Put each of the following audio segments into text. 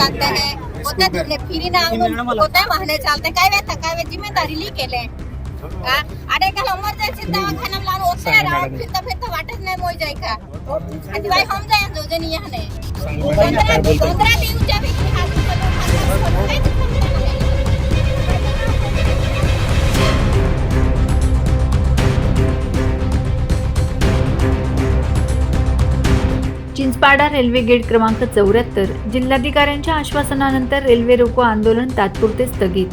जाते हैं होते तिथले फिरी ना होते वाहने चालते काय वेळ काय जिम्मेदारी ली केले. का अरे काल इमर्जन्सी दवाखाना लावून होते राहून फिरता फिरता वाटत नाही मोय जाय का आणि बाई हम जाय जोजनी यहाने पंधरा पंधरा दिवसच्या व्यक्ती हात पाडा रेल्वे गेट क्रमांक चौऱ्याहत्तर. जिल्हाधिकाऱ्यांच्या आश्वासनानंतर रेल्वे रोको आंदोलन तात्पुरते स्थगित.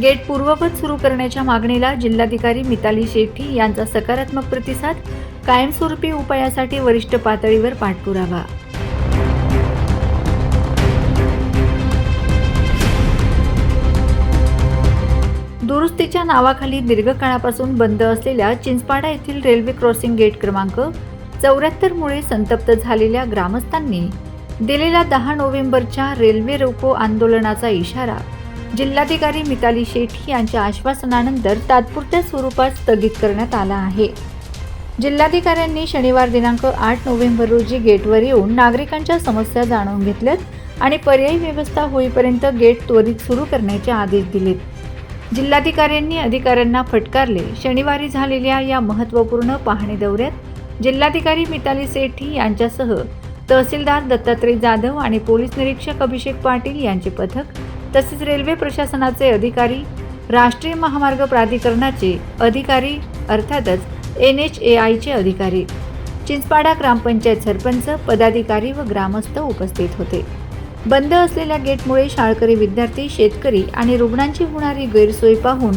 गेट पूर्ववत सुरू करण्याच्या मागणीला जिल्हाधिकारी मिताली शेट्टी यांचा सकारात्मक प्रतिसाद कायमस्वरूपी उपायासाठी वरिष्ठ पातळीवर पाठपुरावा. दुरुस्तीच्या नावाखाली दीर्घकाळापासून बंद असलेल्या चिंचपाडा येथील रेल्वे क्रॉसिंग गेट क्रमांक चौऱ्याहत्तरमुळे संतप्त झालेल्या ग्रामस्थांनी दिलेल्या दहा नोव्हेंबरच्या रेल्वे रोको आंदोलनाचा इशारा जिल्हाधिकारी मिताली शेठी यांच्या आश्वासनानंतर तात्पुरत्या स्वरूपात स्थगित करण्यात आला आहे. जिल्हाधिकाऱ्यांनी शनिवार दिनांक आठ नोव्हेंबर रोजी गेटवर येऊन नागरिकांच्या समस्या जाणून घेतल्यात आणि पर्यायी व्यवस्था होईपर्यंत गेट त्वरित सुरू करण्याचे आदेश दिलेत. जिल्हाधिकाऱ्यांनी अधिकाऱ्यांना फटकारले. शनिवारी झालेल्या या महत्त्वपूर्ण पाहणी दौऱ्यात जिल्हाधिकारी मिताली सेठी यांच्यासह तहसीलदार दत्तात्रय जाधव आणि पोलीस निरीक्षक अभिषेक पाटील यांचे पथक तसेच रेल्वे प्रशासनाचे अधिकारी राष्ट्रीय महामार्ग प्राधिकरणाचे अधिकारी अर्थातच एन एच ए आयचे अधिकारी. चिंचपाडा ग्रामपंचायत सरपंच पदाधिकारी व ग्रामस्थ उपस्थित होते. बंद असलेल्या गेटमुळे शाळकरी विद्यार्थी शेतकरी आणि रुग्णांची होणारी गैरसोय पाहून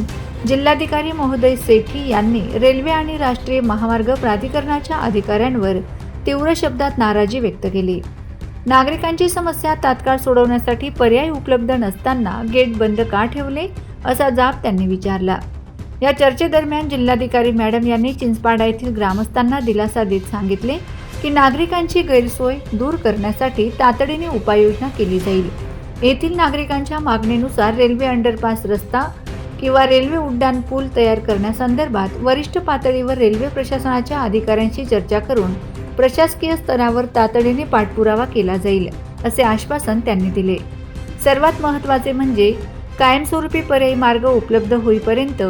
जिल्हाधिकारी महोदय सेठी यांनी रेल्वे आणि राष्ट्रीय महामार्ग प्राधिकरणाच्या अधिकाऱ्यांवर तीव्र शब्दात नाराजी व्यक्त केली. नागरिकांची समस्या तात्काळ सोडवण्यासाठी पर्याय उपलब्ध नसताना गेट बंद का ठेवले असा जाब त्यांनी विचारला. या चर्चेदरम्यान जिल्हाधिकारी मॅडम यांनी चिंचपाडा येथील ग्रामस्थांना दिलासा देत सांगितले की नागरिकांची गैरसोय दूर करण्यासाठी तातडीने उपाययोजना केली जाईल. येथील नागरिकांच्या मागणीनुसार रेल्वे अंडरपास रस्ता किंवा रेल्वे उड्डाण पूल तयार करण्यासंदर्भात वरिष्ठ पातळीवर रेल्वे प्रशासनाच्या अधिकाऱ्यांशी चर्चा करून प्रशासकीय स्तरावर तातडीने पाठपुरावा केला जाईल असे आश्वासन त्यांनी दिले. सर्वात महत्त्वाचे म्हणजे कायमस्वरूपी पर्यायी मार्ग उपलब्ध होईपर्यंत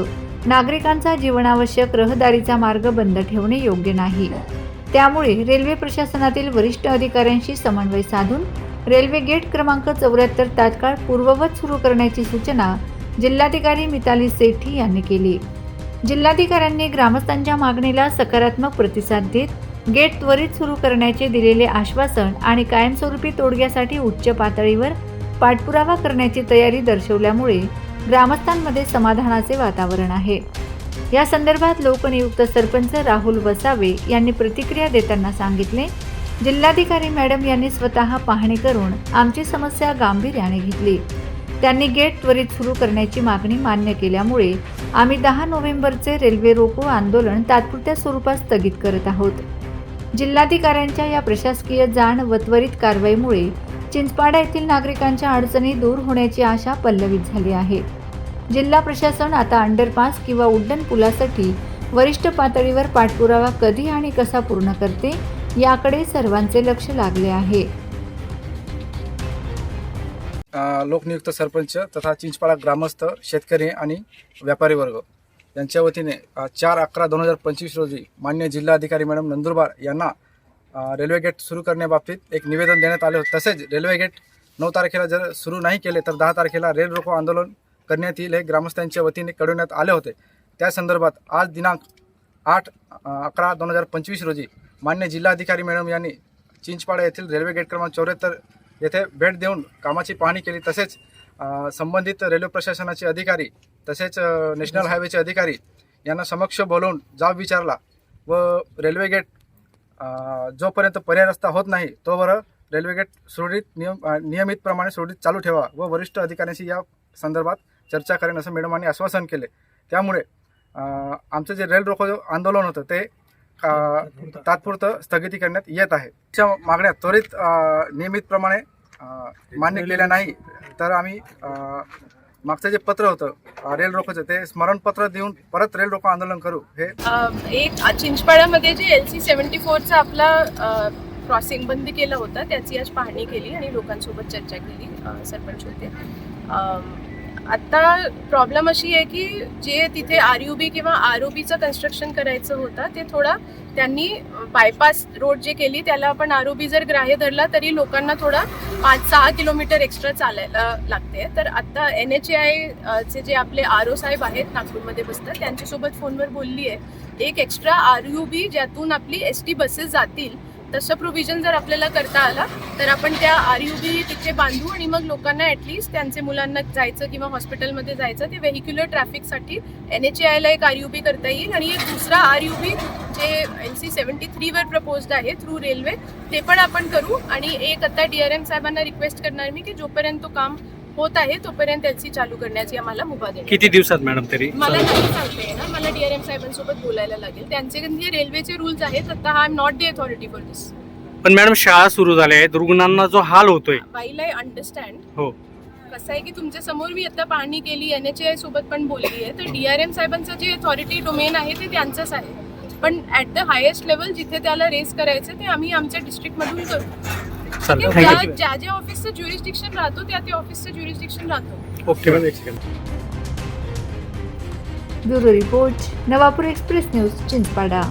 नागरिकांचा जीवनावश्यक रहदारीचा मार्ग बंद ठेवणे योग्य नाही. त्यामुळे रेल्वे प्रशासनातील वरिष्ठ अधिकाऱ्यांशी समन्वय साधून रेल्वे गेट क्रमांक चौऱ्याहत्तर तात्काळ पूर्ववत सुरू करण्याची सूचना जिल्हाधिकारी मिताली सेठी यांनी केली. जिल्हाधिकाऱ्यांनी ग्रामस्थांच्या मागणीला सकारात्मक प्रतिसाद देत गेट त्वरित सुरू करण्याचे दिलेले आश्वासन आणि कायमस्वरूपी तोडग्यासाठी उच्च पातळीवर पाठपुरावा करण्याची तयारी दर्शवल्यामुळे ग्रामस्थांमध्ये समाधानाचे वातावरण आहे. या संदर्भात लोकनियुक्त सरपंच राहुल वसावे यांनी प्रतिक्रिया देताना सांगितले जिल्हाधिकारी मॅडम यांनी स्वतः पाहणी करून आमची समस्या गांभीर्याने घेतली. त्यांनी गेट त्वरित सुरू करण्याची मागणी मान्य केल्यामुळे आम्ही दहा नोव्हेंबरचे रेल्वे रोको आंदोलन तात्पुरत्या स्वरूपात स्थगित करत आहोत. जिल्हाधिकाऱ्यांच्या या प्रशासकीय जाण व त्वरित कारवाईमुळे चिंचपाडा येथील नागरिकांच्या अडचणी दूर होण्याची आशा पल्लवित झाली आहे. जिल्हा प्रशासन आता अंडरपास किंवा उड्डाण पुलासाठी वरिष्ठ पातळीवर पाठपुरावा कधी आणि कसा पूर्ण करते याकडे सर्वांचे लक्ष लागले आहे. लोकनियुक्त सरपंच तथा चिंचपाडा ग्रामस्थ शेतकरी आणि व्यापारी वर्ग यांच्या वतीने चार अकरा दोन हजार पंचवीस रोजी मान्य जिल्हाधिकारी मॅडम नंदुरबार यांना रेल्वे गेट सुरू करण्याबाबतीत एक निवेदन देण्यात आले होते. तसेच रेल्वे गेट नऊ तारखेला जर सुरू नाही केले तर दहा तारखेला रेल रोको आंदोलन करण्यात येईल हे ग्रामस्थांच्या वतीने कळवण्यात आले होते. त्या संदर्भात आज दिनांक आठ अकरा दोन हजार पंचवीस रोजी मान्य जिल्हाधिकारी मॅडम यांनी चिंचपाडा येथील रेल्वे गेट क्रमांक चौऱ्याहत्तर येथे भेट देऊन कामाची पाहणी केली. तसेच संबंधित रेल्वे प्रशासनाचे अधिकारी तसेच नॅशनल हायवेचे अधिकारी यांना समक्ष बोलवून जाब विचारला व रेल्वे गेट जोपर्यंत पर्याय रस्ता होत नाही तोवर रेल्वे गेट सुरळीत नियम नियमितप्रमाणे सुरळीत चालू ठेवा व वरिष्ठ अधिकाऱ्यांशी या संदर्भात चर्चा करेन असं मॅडमांनी आश्वासन केले. त्यामुळे आमचं जे रेल रोको आंदोलन होतं ते तात्पुरतं स्थगिती करण्यात येत आहे. त्या मागण्या त्वरित नियमितप्रमाणे मान्य केल्या नाही तर आम्ही मागचं जे पत्र होतं रेल रोकोचं ते स्मरणपत्र देऊन परत रेल रोको आंदोलन करू हे एक चिंचपाड्यामध्ये जे एल सी सेव्हन्टी फोरचा आपला क्रॉसिंग बंद केला होता त्याची आज पाहणी केली आणि लोकांसोबत चर्चा केली सरपंच होते. आत्ता प्रॉब्लेम अशी आहे की जे तिथे आर यू बी किंवा आर ओ बीचं कन्स्ट्रक्शन करायचं होतं ते थोडा त्यांनी बायपास रोड जे केली त्याला आपण आर ओ बी जर ग्राह्य धरला तरी लोकांना थोडा पाच सहा किलोमीटर एक्स्ट्रा चालायला लागते. तर आत्ता एन एच आय चे जे आपले आर ओ साहेब आहेत नागपूरमध्ये बसतात त्यांच्यासोबत फोनवर बोलली आहे एक एक्स्ट्रा आर यू बी ज्यातून आपली एस टी बसेस जातील तसं प्रोव्हिजन जर आपल्याला करता आला तर आपण त्या आर यू बी तिथे बांधू आणि मग लोकांना ॲटलिस्ट त्यांचे मुलांना जायचं किंवा हॉस्पिटलमध्ये जायचं ते व्हेहिक्युलर ट्रॅफिकसाठी एन एच ए आयला एक आर यू बी करता येईल. आणि एक दुसरा R U B J N C seventy थ्रीवर proposed आहे थ्रू रेल्वे ते पण आपण करू. आणि एक आता डी आर एम साहेबांना रिक्वेस्ट करणार मी की जोपर्यंत तो काम होत आहे तोपर्यंत सी चालू करण्याची आम्हाला मुभा देण्यात किती दिवसात मॅडम तरी? मला नाही सांगता येणार मला डीआरएम साहेबांसोबत बोलायला लागेल. त्यांचे जे रेल्वेचे रूल्स आहेत आता I am not the authority for this पण मॅडम शाळा सुरू झाल्या आहेत रुग्णांना जो हाल होतोय. वाईल आय अंडरस्टँड हो. कसं आहे की तुमच्यासमोर मी आता पाहणी केली एन एच आय सोबत पण बोलली आहे तर डीआरएम साहेबांचं जे अथॉरिटी डोमेन आहे ते त्यांचंच आहे. पण ऍट द हायेस्ट लेवल जिथे त्याला रेस करायचं ते आम्ही आमच्या डिस्ट्रिक्टमधून करू. चालेल ज्या थँक्यू ज्या ज्या ऑफिसचं ज्युरिस्डिक्शन राहतो त्या त्या ऑफिसचं ज्युरिस्डिक्शन राहतो okay bureau report Navapur express news Chinchpada